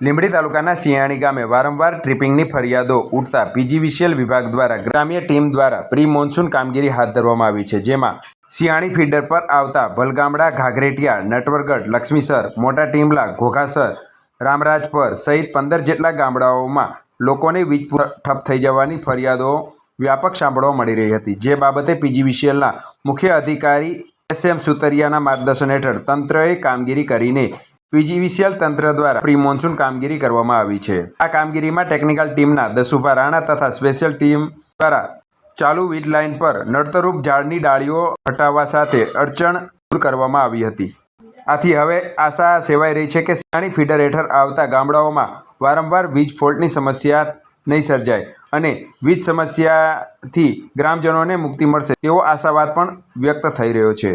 લીંબડી તાલુકાના સિયાણી ગામે વારંવાર ટ્રિપિંગની ફરિયાદો ઉઠતા પીજીવીસીએલ વિભાગ દ્વારા ગ્રામ્ય ટીમ દ્વારા પ્રી મોન્સૂન કામગીરી હાથ ધરવામાં આવી છે, જેમાં સિયાણી ફીડર પર આવતા ભલગામડા, ઘાઘરેટિયા, નટવરગઢ લક્ષ્મીસર મોટા ટીમલા ઘોઘાસર રામરાજપર સહિત પંદર જેટલા ગામડાઓમાં લોકોને વીજ ઠપ થઈ જવાની ફરિયાદો વ્યાપક સાંભળવા મળી રહી હતી. જે બાબતે પીજીવીસીએલના મુખ્ય અધિકારી એસ એમ સુતરિયાના માર્ગદર્શન હેઠળ તંત્રએ કામગીરી કરીને પીજીવીસીએલ તંત્ર દ્વારા પ્રી મોન્સૂન કામગીરી કરવામાં આવી છે. આ કામગીરીમાં ટેકનિકલ ટીમના દસુભા રાણા તથા સ્પેશિયલ ટીમ દ્વારા ચાલુ વીજ લાઇન પર નડતરૂપ ઝાડની ડાળીઓ હટાવવા સાથે અડચણ દૂર કરવામાં આવી હતી. આથી હવે આશા સેવાઈ રહી છે કે સિયાણી ફીડર હેઠળ આવતા ગામડાઓમાં વારંવાર વીજ ફોલ્ટની સમસ્યા નહીં સર્જાય અને વીજ સમસ્યાથી ગ્રામજનોને મુક્તિ મળશે તેવો આશાવાદ પણ વ્યક્ત થઈ રહ્યો છે.